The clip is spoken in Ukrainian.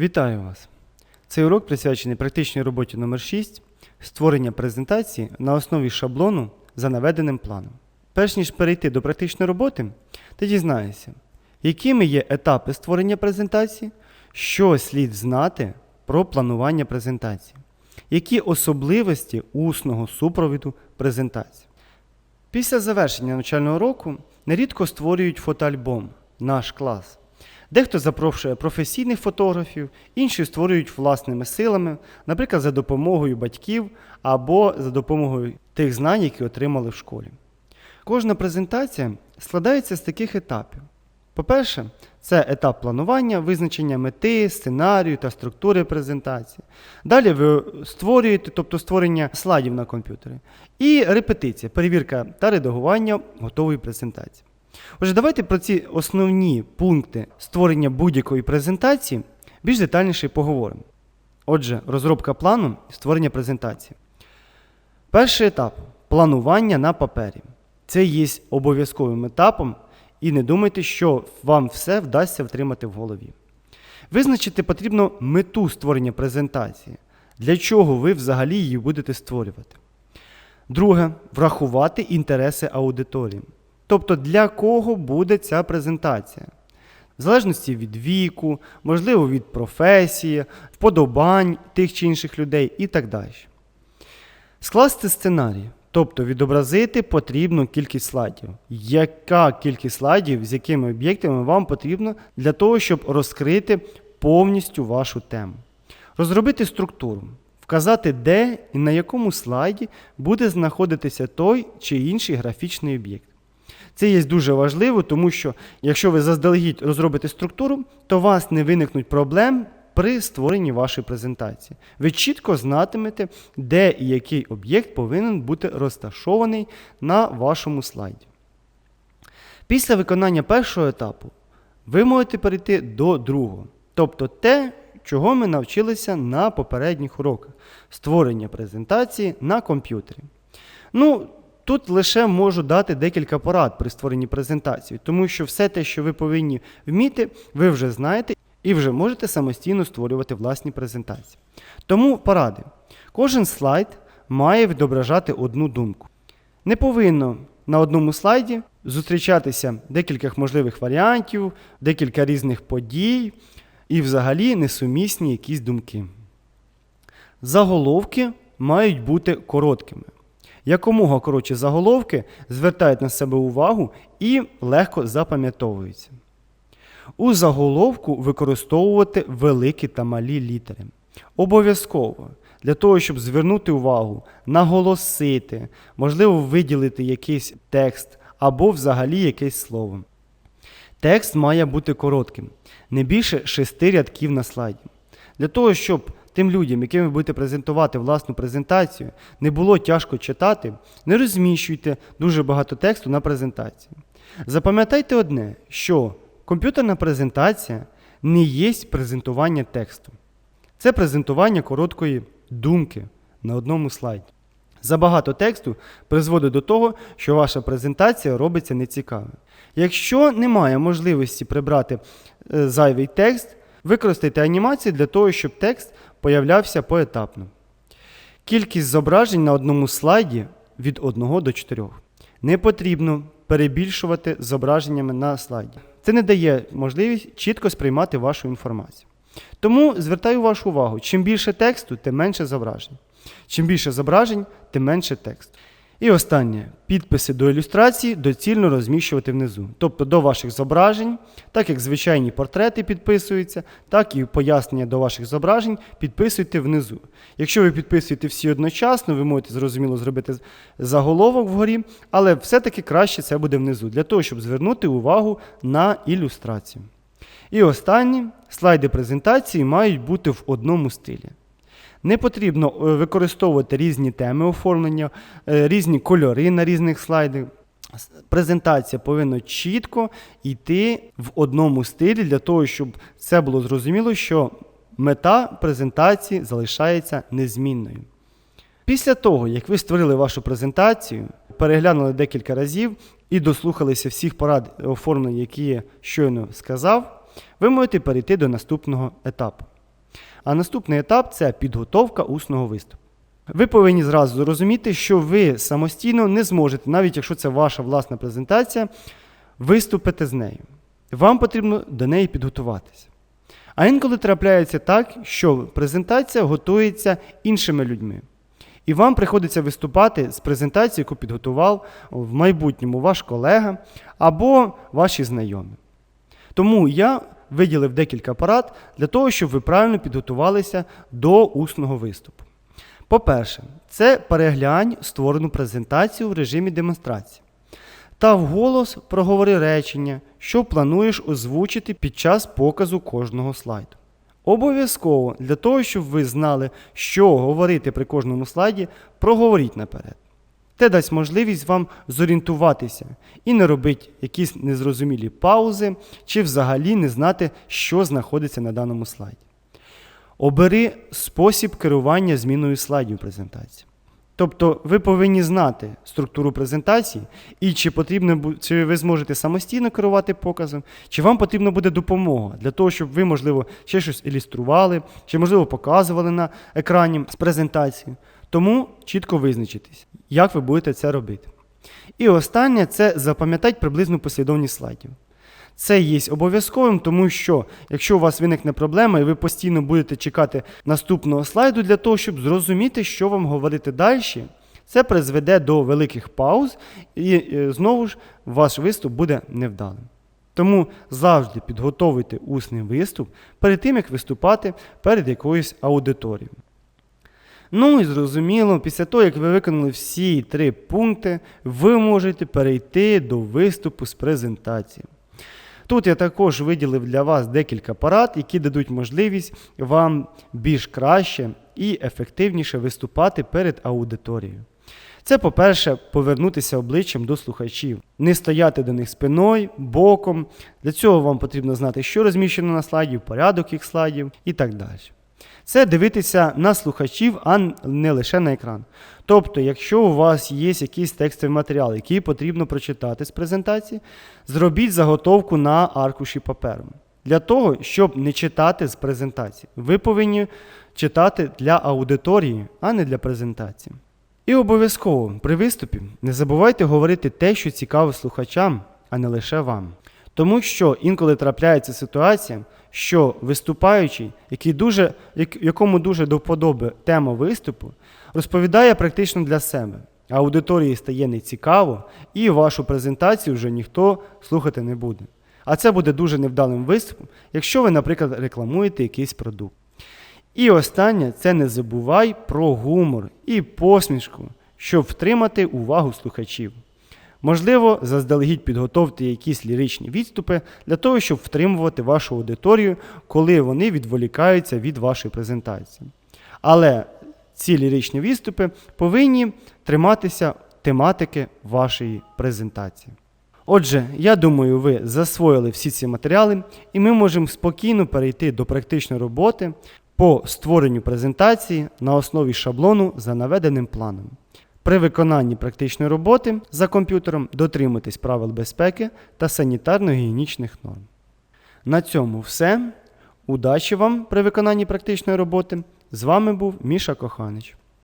Вітаю вас! Цей урок присвячений практичній роботі номер 6 створення презентації на основі шаблону за наведеним планом. Перш ніж перейти до практичної роботи, ти дізнаєшся, якими є етапи створення презентації, що слід знати про планування презентації, які особливості усного супровіду презентації. Після завершення навчального року нерідко створюють фотоальбом наш клас. Дехто запрошує професійних фотографів, інші створюють власними силами, наприклад, за допомогою батьків або за допомогою тих знань, які отримали в школі. Кожна презентація складається з таких етапів. По-перше, це етап планування, визначення мети, сценарію та структури презентації. Далі ви створюєте, тобто створення слайдів на комп'ютері. І репетиція, перевірка та редагування готової презентації. Отже, давайте про ці основні пункти створення будь-якої презентації більш детальніше поговоримо. Отже, розробка плану і створення презентації. Перший етап планування на папері. Це є обов'язковим етапом, і не думайте, що вам все вдасться втримати в голові. Визначити потрібно мету створення презентації, для чого ви взагалі її будете створювати. Друге врахувати інтереси аудиторії. Тобто, для кого буде ця презентація. В залежності від віку, можливо, від професії, вподобань тих чи інших людей і так далі. Скласти сценарій, тобто відобразити потрібну кількість слайдів. Яка кількість слайдів, з якими об'єктами вам потрібно для того, щоб розкрити повністю вашу тему. Розробити структуру, вказати, де і на якому слайді буде знаходитися той чи інший графічний об'єкт. Це є дуже важливо, тому що якщо ви заздалегідь розробите структуру, то у вас не виникнуть проблем при створенні вашої презентації. Ви чітко знатимете, де і який об'єкт повинен бути розташований на вашому слайді. Після виконання першого етапу ви можете перейти до другого, тобто те, чого ми навчилися на попередніх уроках створення презентації на комп'ютері. Ну, Тут лише можу дати декілька порад при створенні презентації, тому що все те, що ви повинні вміти, ви вже знаєте і вже можете самостійно створювати власні презентації. Тому поради. Кожен слайд має відображати одну думку. Не повинно на одному слайді зустрічатися декілька можливих варіантів, декілька різних подій і взагалі несумісні якісь думки. Заголовки мають бути короткими. Якомога коротші заголовки звертають на себе увагу і легко запам'ятовуються. У заголовку використовувати великі та малі літери. Обов'язково для того, щоб звернути увагу, наголосити, можливо, виділити якийсь текст або взагалі якесь слово. Текст має бути коротким, не більше шести рядків на слайді. Для того, щоб тим людям, яким ви будете презентувати власну презентацію, не було тяжко читати, не розміщуйте дуже багато тексту на презентації. Запам'ятайте одне, що комп'ютерна презентація не є презентування тексту. Це презентування короткої думки на одному слайді. Забагато тексту призводить до того, що ваша презентація робиться нецікавою. Якщо немає можливості прибрати е, зайвий текст, використайте анімацію для того, щоб текст появлявся поетапно. Кількість зображень на одному слайді від 1 до 4. Не потрібно перебільшувати зображеннями на слайді. Це не дає можливість чітко сприймати вашу інформацію. Тому звертаю вашу увагу: чим більше тексту, тим менше зображень. Чим більше зображень, тим менше тексту. І останнє підписи до ілюстрації доцільно розміщувати внизу. Тобто до ваших зображень, так як звичайні портрети підписуються, так і пояснення до ваших зображень підписуйте внизу. Якщо ви підписуєте всі одночасно, ви можете зрозуміло зробити заголовок вгорі, але все-таки краще це буде внизу, для того, щоб звернути увагу на ілюстрацію. І останнє слайди презентації мають бути в одному стилі. Не потрібно е, використовувати різні теми оформлення, е, різні кольори на різних слайдах. Презентація повинна чітко йти в одному стилі для того, щоб це було зрозуміло, що мета презентації залишається незмінною. Після того, як ви створили вашу презентацію, переглянули декілька разів і дослухалися всіх порад оформлення, які я щойно сказав, ви можете перейти до наступного етапу. А наступний етап це підготовка усного виступу. Ви повинні зразу зрозуміти, що ви самостійно не зможете, навіть якщо це ваша власна презентація, виступити з нею. Вам потрібно до неї підготуватися. А інколи трапляється так, що презентація готується іншими людьми. І вам приходиться виступати з презентацією, яку підготував в майбутньому ваш колега або ваші знайомі. Тому я виділив декілька порад для того, щоб ви правильно підготувалися до усного виступу. По-перше, це переглянь створену презентацію в режимі демонстрації. Та вголос проговори речення, що плануєш озвучити під час показу кожного слайду. Обов'язково для того, щоб ви знали, що говорити при кожному слайді, проговоріть наперед. Це дасть можливість вам зорієнтуватися і не робити якісь незрозумілі паузи, чи взагалі не знати, що знаходиться на даному слайді. Обери спосіб керування зміною слайдів презентації. Тобто ви повинні знати структуру презентації і чи потрібно чи ви зможете самостійно керувати показом, чи вам потрібна буде допомога для того, щоб ви, можливо, ще щось ілюстрували, чи, можливо, показували на екрані з презентації. Тому чітко визначитись, як ви будете це робити. І останнє це запам'ятати приблизну послідовність слайдів. Це є обов'язковим, тому що якщо у вас виникне проблема, і ви постійно будете чекати наступного слайду для того, щоб зрозуміти, що вам говорити далі, це призведе до великих пауз, і е, знову ж ваш виступ буде невдалим. Тому завжди підготовуйте усний виступ перед тим, як виступати перед якоюсь аудиторією. Ну і зрозуміло, після того, як ви виконали всі три пункти, ви можете перейти до виступу з презентації. Тут я також виділив для вас декілька порад, які дадуть можливість вам більш краще і ефективніше виступати перед аудиторією. Це, по-перше, повернутися обличчям до слухачів, не стояти до них спиною, боком. Для цього вам потрібно знати, що розміщено на слайді, порядок їх слайдів і так далі. Це дивитися на слухачів, а не лише на екран. Тобто, якщо у вас є якийсь текстовий матеріал, який потрібно прочитати з презентації, зробіть заготовку на аркуші паперу. Для того, щоб не читати з презентації. Ви повинні читати для аудиторії, а не для презентації. І обов'язково при виступі не забувайте говорити те, що цікаво слухачам, а не лише вам. Тому що інколи трапляється ситуація, що виступаючий, який дуже, якому дуже до вподоби тема виступу, розповідає практично для себе. А аудиторії стає нецікаво, і вашу презентацію вже ніхто слухати не буде. А це буде дуже невдалим виступом, якщо ви, наприклад, рекламуєте якийсь продукт. І останнє це не забувай про гумор і посмішку, щоб втримати увагу слухачів. Можливо, заздалегідь підготовте якісь ліричні відступи для того, щоб втримувати вашу аудиторію, коли вони відволікаються від вашої презентації. Але ці ліричні відступи повинні триматися тематики вашої презентації. Отже, я думаю, ви засвоїли всі ці матеріали, і ми можемо спокійно перейти до практичної роботи по створенню презентації на основі шаблону за наведеним планом. При виконанні практичної роботи за комп'ютером дотримуйтесь правил безпеки та санітарно-гігієнічних норм. На цьому все. Удачі вам при виконанні практичної роботи. З вами був Міша Коханич.